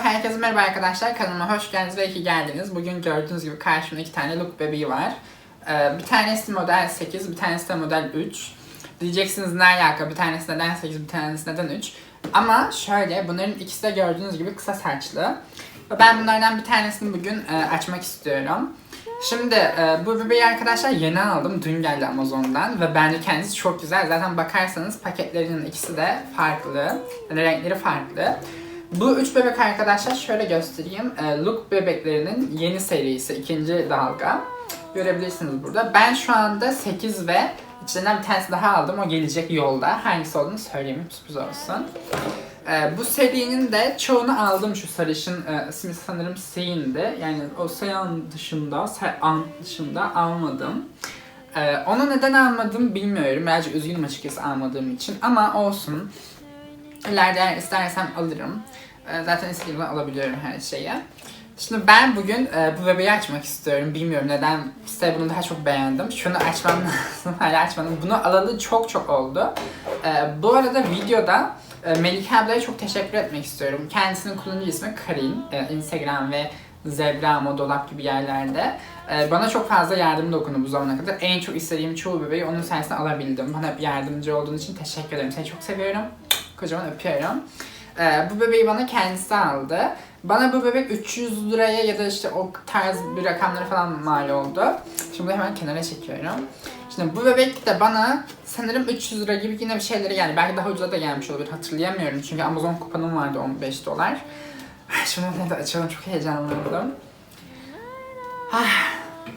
herkese merhaba arkadaşlar. Kanalıma hoş geldiniz ve iyi geldiniz. Bugün gördüğünüz gibi karşımda iki tane look bebeği var. Ee, bir tanesi model 8, bir tanesi de model 3. Diyeceksiniz ne alaka, bir tanesi neden 8, bir tanesi neden 3. Ama şöyle, bunların ikisi de gördüğünüz gibi kısa saçlı. Ben bunlardan bir tanesini bugün e, açmak istiyorum. Şimdi e, bu bebeği arkadaşlar yeni aldım. Dün geldi Amazon'dan ve bence kendisi çok güzel. Zaten bakarsanız paketlerinin ikisi de farklı. Yani renkleri farklı. Bu üç bebek arkadaşlar şöyle göstereyim. E, Look bebeklerinin yeni serisi, ikinci dalga. Görebilirsiniz burada. Ben şu anda 8 ve içinden bir tanesi daha aldım. O gelecek yolda. Hangisi olduğunu söyleyeyim. Sürpriz olsun. E, bu serinin de çoğunu aldım şu sarışın e, ismi sanırım Sein'di. Yani o Seiyan dışında, Seian dışında almadım. E, onu neden almadım bilmiyorum. Birazcık üzgünüm açıkçası almadığım için. Ama olsun. İleride istersem alırım. E, zaten istediğimden alabiliyorum her şeyi. Şimdi ben bugün e, bu bebeği açmak istiyorum. Bilmiyorum neden size bunu daha çok beğendim. Şunu açmam lazım. Hala açmadım. Bunu alalı çok çok oldu. E, bu arada videoda e, Melike ablaya çok teşekkür etmek istiyorum. Kendisinin kullanıcı ismi Karin. E, Instagram ve Zebra, Modolab gibi yerlerde. E, bana çok fazla yardım dokundu bu zamana kadar. En çok istediğim çoğu bebeği onun sayesinde alabildim. Bana hep yardımcı olduğun için teşekkür ederim. Seni çok seviyorum. Kocaman öpüyorum. Ee, bu bebeği bana kendisi aldı. Bana bu bebek 300 liraya ya da işte o tarz bir rakamlara falan mal oldu. Şimdi bunu hemen kenara çekiyorum. Şimdi bu bebek de bana sanırım 300 lira gibi yine bir şeyleri geldi. Belki daha ucuza da gelmiş olabilir hatırlayamıyorum. Çünkü Amazon kuponum vardı 15 dolar. Şunu da açalım çok heyecanlandım. Ah,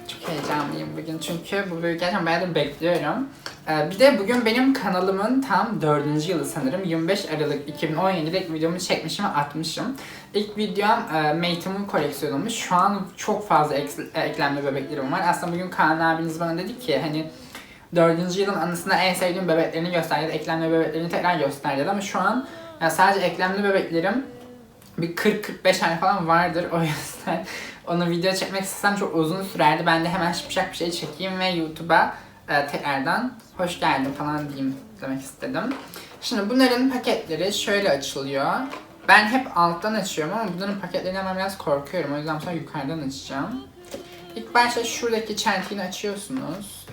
çok heyecanlıyım bugün çünkü bu bebeği gerçekten bayağıdır bekliyorum. Ee, bir de bugün benim kanalımın tam dördüncü yılı sanırım. 25 Aralık 2017'de ilk videomu çekmişim ve atmışım. İlk videom e, Mate'imin koleksiyonuymuş. Şu an çok fazla e, eklemli bebeklerim var. Aslında bugün Kaan abiniz bana dedi ki hani dördüncü yılın anısında en sevdiğim bebeklerini göster ya da eklemli bebeklerini tekrar göster dedi ama şu an yani sadece eklemli bebeklerim bir 40-45 tane falan vardır o yüzden onu video çekmek istesem çok uzun sürerdi. Ben de hemen şıpşak bir şey çekeyim ve YouTube'a e, tekrardan hoş geldin falan diyeyim demek istedim. Şimdi bunların paketleri şöyle açılıyor. Ben hep alttan açıyorum ama bunların paketlerini hemen biraz korkuyorum. O yüzden sonra yukarıdan açacağım. İlk başta şuradaki çentiğini açıyorsunuz.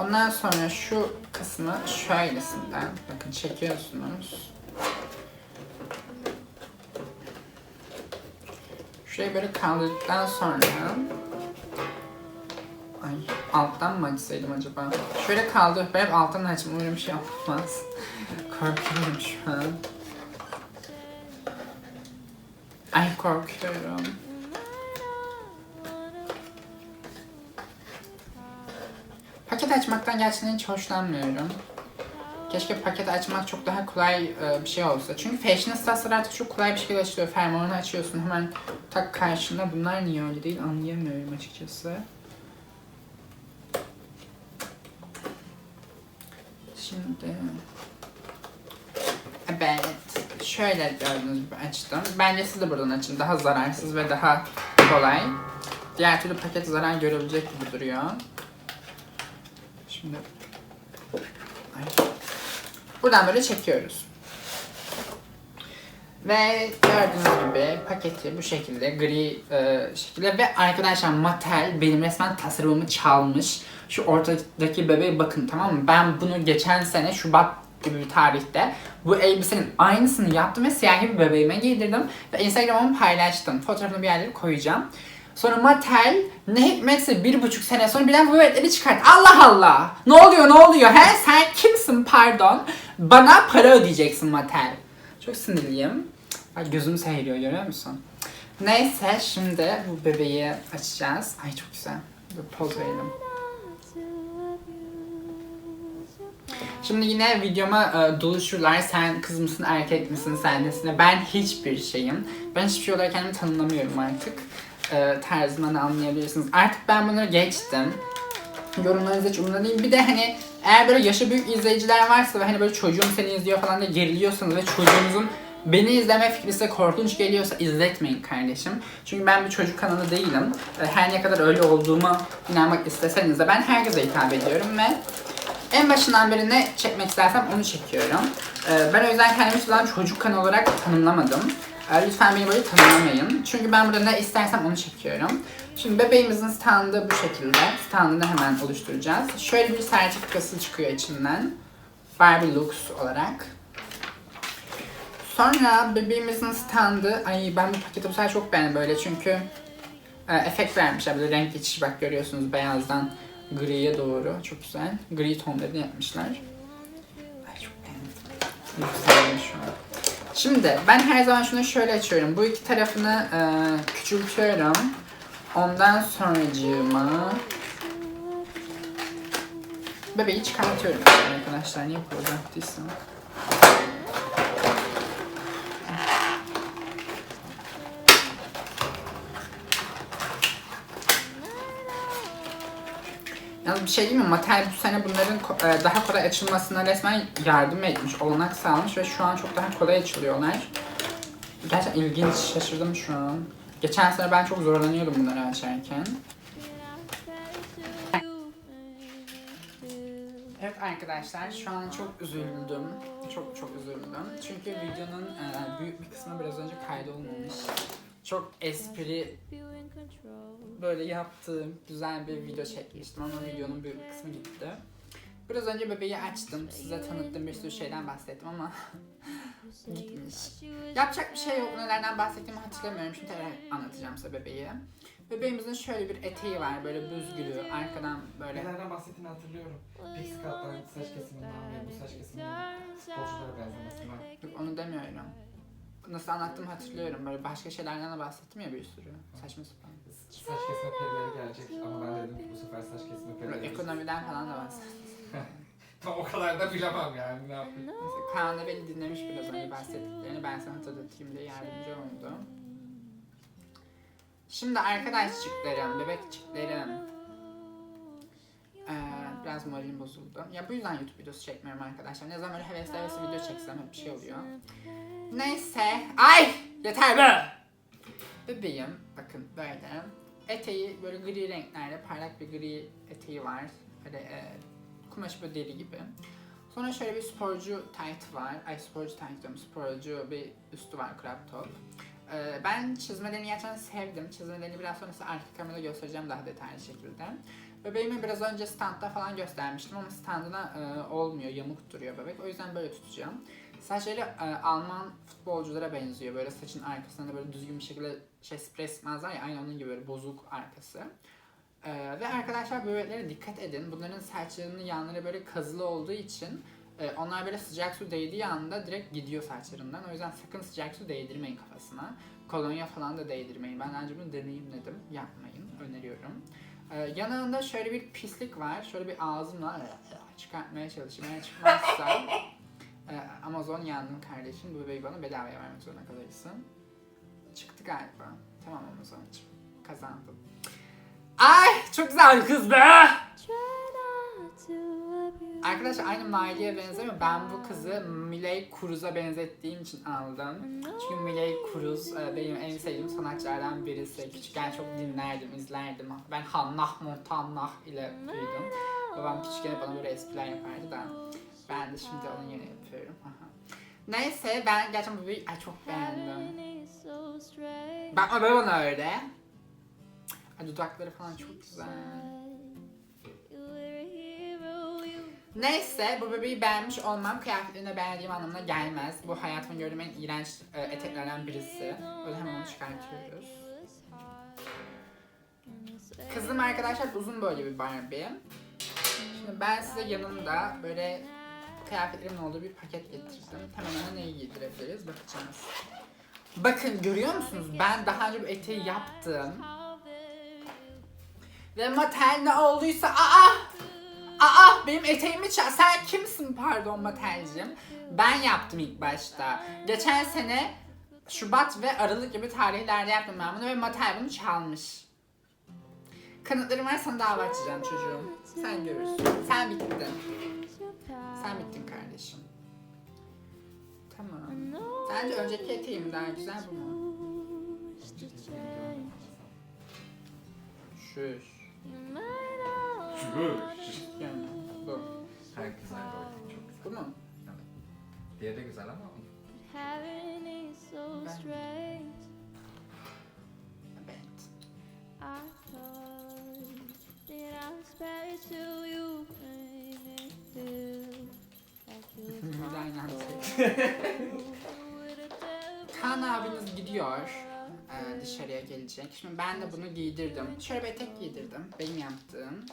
Ondan sonra şu kısmı şöylesinden bakın çekiyorsunuz. Şurayı böyle kaldırdıktan sonra Ay alttan mı açsaydım acaba? Şöyle kaldı. Ben hep alttan açayım. Umarım bir şey olmaz. Korkuyorum şu an. Ay korkuyorum. Paket açmaktan gerçekten hiç hoşlanmıyorum. Keşke paket açmak çok daha kolay e, bir şey olsa. Çünkü Fashionistas'lar artık çok kolay bir şekilde açılıyor. Fermuarını açıyorsun hemen tak karşında. Bunlar niye öyle değil anlayamıyorum açıkçası. Şimdi... Evet. Şöyle gördüğünüz gibi açtım. Bence siz de buradan açın. Daha zararsız ve daha kolay. Diğer türlü paket zarar görebilecek gibi duruyor. Şimdi... Buradan böyle çekiyoruz. Ve gördüğünüz gibi paketi bu şekilde gri e, şekilde ve arkadaşlar Mattel benim resmen tasarımımı çalmış. Şu ortadaki bebeğe bakın tamam mı? Ben bunu geçen sene Şubat gibi bir tarihte bu elbisenin aynısını yaptım ve siyah bir bebeğime giydirdim ve Instagram'ımı paylaştım. Fotoğrafını bir yerlere koyacağım. Sonra Mattel ne hikmetse bir buçuk sene sonra birden bu bebekleri çıkart. Allah Allah! Ne oluyor ne oluyor he? Sen kimsin pardon? Bana para ödeyeceksin Mattel. Çok sinirliyim. Bak gözüm seyiriyor görüyor musun? Neyse şimdi bu bebeği açacağız. Ay çok güzel. Dur poz verelim. Şimdi yine videoma e, doluşurlar. Sen kız mısın, erkek misin, sen nesin? Ben hiçbir şeyim. Ben hiçbir şey olarak kendimi tanımlamıyorum artık. E, tarzımdan anlayabilirsiniz. Artık ben bunları geçtim. Yorumlarınız hiç umurumda. Bir de hani eğer böyle yaşı büyük izleyiciler varsa ve hani böyle çocuğum seni izliyor falan da geriliyorsanız ve çocuğunuzun beni izleme fikri size korkunç geliyorsa izletmeyin kardeşim. Çünkü ben bir çocuk kanalı değilim. Her ne kadar öyle olduğuma inanmak isteseniz de ben herkese hitap ediyorum ve en başından beri ne çekmek istersem onu çekiyorum. Ee, ben o yüzden kendimi hiçbir çocuk kanalı olarak tanımlamadım. Ee, lütfen beni böyle tanımamayın. Çünkü ben burada ne istersem onu çekiyorum. Şimdi bebeğimizin standı bu şekilde. Standını hemen oluşturacağız. Şöyle bir sertifikası çıkıyor içinden. Barbie Lux olarak. Sonra bebeğimizin standı, ay ben bu paketi bu sefer çok beğendim böyle çünkü e, efekt vermişler böyle renk geçiş bak görüyorsunuz beyazdan griye doğru çok güzel. Gri tonlarını yapmışlar. Ay çok beğendim. Yükseldim şu an. Şimdi ben her zaman şunu şöyle açıyorum. Bu iki tarafını e, küçültüyorum. Ondan sonracığıma bebeği çıkartıyorum arkadaşlar. Niye burada yaptıysam. Yalnız bir şey diyeyim mi? Mattel bu sene bunların e, daha kolay açılmasına resmen yardım etmiş, olanak sağlamış ve şu an çok daha kolay açılıyorlar. Gerçekten ilginç, şaşırdım şu an. Geçen sene ben çok zorlanıyordum bunları açarken. Evet arkadaşlar şu an çok üzüldüm. Çok çok üzüldüm. Çünkü videonun e, büyük bir kısmı biraz önce kaydolmamış. Çok espri böyle yaptığım güzel bir video çekmiştim ama videonun büyük bir kısmı gitti. Biraz önce bebeği açtım. Size tanıttığım bir sürü şeyden bahsettim ama gitmiş. Yapacak bir şey yok. Nelerden bahsettiğimi hatırlamıyorum. Şimdi tekrar anlatacağım size bebeği. Bebeğimizin şöyle bir eteği var. Böyle büzgülü. Arkadan böyle Nelerden bahsettiğini hatırlıyorum. Pixcat'tan saç kesiminden ve bu saç kesiminden sporculara benzemesinden. Yok onu demiyorum. Nasıl anlattığımı hatırlıyorum. Böyle başka şeylerden de bahsettim ya bir sürü. Saçma sapan. Saç kesme perileri gelecek ama ben dedim ki bu sefer saç kesme perileri. ekonomiden falan da bahsettim. Tam o kadar da bilemem yani ne yapayım. Neyse, Kaan da beni dinlemiş biraz önce bahsettiklerini. Ben sana hatırlatayım diye yardımcı oldu. Şimdi arkadaşçıklarım, bebekçiklerim. Ee, biraz moralim bozuldu. Ya bu yüzden YouTube videosu çekmiyorum arkadaşlar. Ne zaman böyle hevesli hevesli video çeksem hep bir şey oluyor. Neyse. Ay! Yeter be! Bebeğim, bakın böyle. Eteği böyle gri renklerde, parlak bir gri eteği var. Böyle e, kumaşı böyle deri gibi. Sonra şöyle bir sporcu tight var. Ay sporcu tight diyorum. Sporcu bir üstü var crop top. Ee, ben çizmelerini gerçekten sevdim. Çizmelerini biraz sonra size arka kamerada göstereceğim daha detaylı şekilde. Bebeğimi biraz önce standta falan göstermiştim ama standına e, olmuyor, yamuk duruyor bebek. O yüzden böyle tutacağım. Saçları e, Alman futbolculara benziyor. Böyle saçın arkasında böyle düzgün bir şekilde şey sprey sıkmazlar ya aynı onun gibi böyle bozuk arkası. Ee, ve arkadaşlar bu bebeklere dikkat edin. Bunların saçlarının yanları böyle kazılı olduğu için e, onlar böyle sıcak su değdiği anda direkt gidiyor saçlarından. O yüzden sakın sıcak su değdirmeyin kafasına. Kolonya falan da değdirmeyin. Ben önce bunu deneyimledim. Yapmayın. Öneriyorum. Ee, yanında şöyle bir pislik var. Şöyle bir ağzımla çıkartmaya çalışayım. Eğer çıkmazsa e, Amazon yandım kardeşim. Bu bebeği bana bedavaya vermek zorunda kalırsın. Çıktı galiba. Tamam Amazon'cığım. Kazandım. Ay çok güzel kız be. Arkadaşlar aynı Miley'e benzemiyor. Ben bu kızı Miley Cruz'a benzettiğim için aldım. Çünkü Miley Cruz e, benim en sevdiğim sanatçılardan birisi. Küçükken çok dinlerdim, izlerdim. Ben Hannah Montana ile büyüdüm. Babam küçükken bana böyle espriler yapardı da. Ben de şimdi onun yerine yapıyorum. Neyse ben gerçekten bu videoyu çok beğendim. Bakma be bana öyle. Ay, dudakları falan çok güzel. Neyse bu bebeği beğenmiş olmam kıyafetlerini beğendiğim anlamına gelmez. Bu hayatımda gördüğüm en iğrenç e, eteklerden birisi. O yüzden hemen onu çıkartıyoruz. Kızım arkadaşlar uzun böyle bir Barbie. Şimdi ben size yanında böyle kıyafetlerimin olduğu bir paket getirdim. Hemen ona neyi giydirebiliriz bakacağız. Bakın görüyor musunuz? Ben daha önce bu eteği yaptım. Ve Mattel ne olduysa aa! Aa benim eteğimi çal. Sen kimsin pardon Mattel'cim? Ben yaptım ilk başta. Geçen sene Şubat ve Aralık gibi tarihlerde yaptım ben bunu ve Mattel bunu çalmış. Kanıtlarım var sana dava açacağım çocuğum. Sen görürsün. Sen bittin. Sen bittin kardeşim. Tamam. Sence önceki eteğim daha güzel bu mu? Şuş. Yani bu. Ha güzel bu. Çok güzel. Bu mu? Diğeri de güzel ama Ben-. Evet. Ever Kaan abiniz gidiyor. Ee, dışarıya gelecek. Şimdi ben de bunu giydirdim. Şöyle bir etek giydirdim. Benim yaptığım.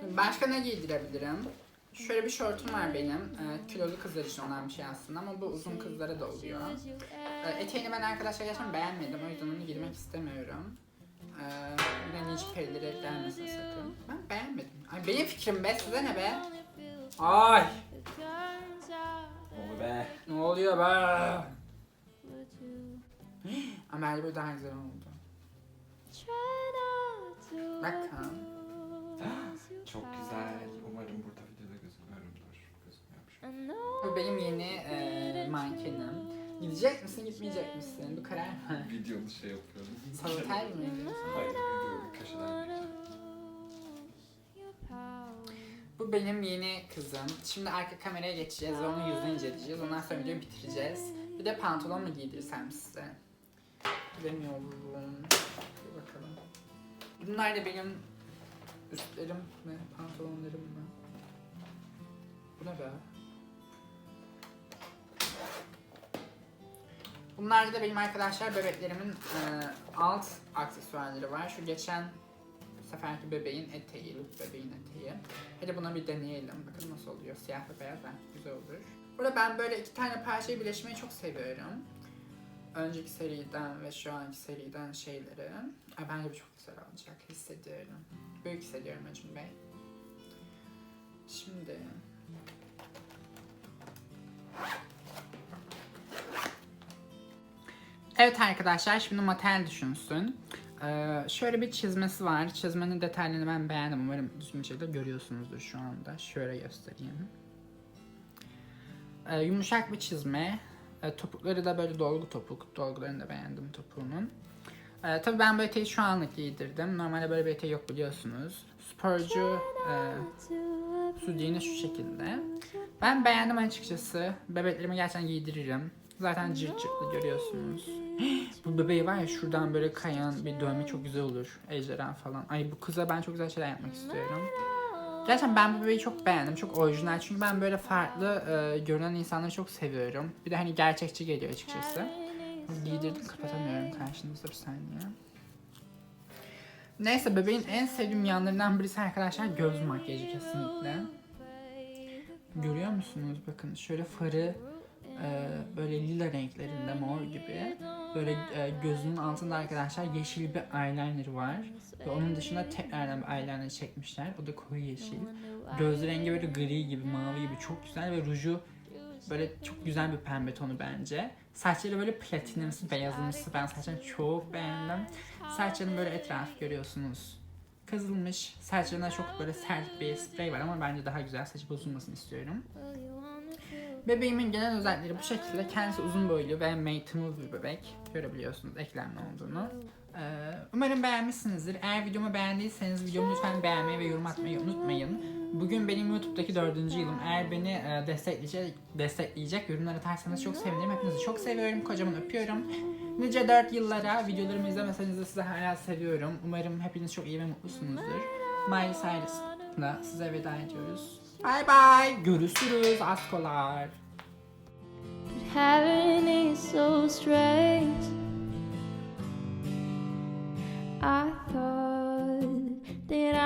Şimdi başka ne giydirebilirim? Şöyle bir şortum var benim. Ee, kilolu kızlar için olan bir şey aslında ama bu uzun kızlara da oluyor. Ee, eteğini ben arkadaşlar gerçekten beğenmedim. O yüzden onu giymek istemiyorum. Ee, bir de niç perileri gelmesin sakın. Ben beğenmedim. Ay benim fikrim be size ne be? Ay Oldu be. ne oluyor be? Bence bu daha güzel oldu. try not to Bak Kaan. lose your Çok güzel. Umarım burada videoda gözüküyorumdur. Gözükmüyormuş. I know Bu benim yeni e, mankenim. Gidecek misin gitmeyecek misin? Bu karar mı? Videolu şey yapıyorum. Mı ediyorsun? Hayır videolu köşeden geçeceğim. Bu benim yeni kızım. Şimdi arka kameraya geçeceğiz ve onun yüzünü inceleyeceğiz. Ondan sonra videoyu bitireceğiz. Bir de pantolon mu giydirsem size? Bilemiyorum. Bir bakalım. Bunlar da benim üstlerim ve pantolonlarım mı? Bu ne be? Bunlar da benim arkadaşlar bebeklerimin e, alt aksesuarları var. Şu geçen seferki bebeğin eteği, Luke bebeğin eteği. Hadi buna bir deneyelim. Bakın nasıl oluyor. Siyah ve beyaz ha, güzel olur. Burada ben böyle iki tane parçayı birleşmeyi çok seviyorum. Önceki seriden ve şu anki seriden şeyleri. Ay bence bu çok güzel olacak. Hissediyorum. Büyük hissediyorum Acun Bey. Şimdi... Evet arkadaşlar şimdi maten düşünsün. Ee, şöyle bir çizmesi var. Çizmenin detaylarını ben beğendim. Umarım düzgün bir şekilde görüyorsunuzdur şu anda. Şöyle göstereyim. Ee, yumuşak bir çizme. Ee, topukları da böyle dolgu topuk. Dolgularını da beğendim topuğunun. Ee, tabii ben bu eteği şu anlık giydirdim. Normalde böyle bir eteği yok biliyorsunuz. Sporcu e, şu şekilde. Ben beğendim açıkçası. Bebeklerimi gerçekten giydiririm. Zaten cırt cırtlı görüyorsunuz. bu bebeği var ya şuradan böyle kayan bir dövme çok güzel olur. Ejderha falan. Ay bu kıza ben çok güzel şeyler yapmak istiyorum. Gerçekten ben bu bebeği çok beğendim. Çok orijinal. Çünkü ben böyle farklı e, görünen insanları çok seviyorum. Bir de hani gerçekçi geliyor açıkçası. Giydirdim kapatamıyorum karşınızda bir saniye. Neyse bebeğin en sevdiğim yanlarından birisi arkadaşlar göz makyajı kesinlikle. Görüyor musunuz? Bakın şöyle farı e, böyle lila renklerinde mor gibi. Böyle e, gözünün altında arkadaşlar yeşil bir eyeliner var. Ve onun dışında tekrardan bir eyeliner çekmişler. O da koyu yeşil. Göz rengi böyle gri gibi, mavi gibi çok güzel ve ruju böyle çok güzel bir pembe tonu bence. Saçları böyle platinumsu, beyazımsı. Ben saçlarını çok beğendim. Saçlarının böyle etrafı görüyorsunuz. Kazılmış. Saçlarına çok böyle sert bir sprey var ama bence daha güzel. Saçı bozulmasını istiyorum. Bebeğimin genel özellikleri bu şekilde. Kendisi uzun boylu ve move bir bebek. Görebiliyorsunuz eklemli olduğunu. Ee, umarım beğenmişsinizdir. Eğer videomu beğendiyseniz videomu lütfen beğenmeyi ve yorum atmayı unutmayın. Bugün benim YouTube'daki dördüncü yılım. Eğer beni e, destekleyecek, destekleyecek yorumlar atarsanız çok sevinirim. Hepinizi çok seviyorum. Kocaman öpüyorum. Nice 4 yıllara videolarımı izlemeseniz de sizi hala seviyorum. Umarım hepiniz çok iyi ve mutlusunuzdur. Miley Cyrus'la size veda ediyoruz. Bye bye, Görüşürüz askolar. Heaven is so strange. I thought that I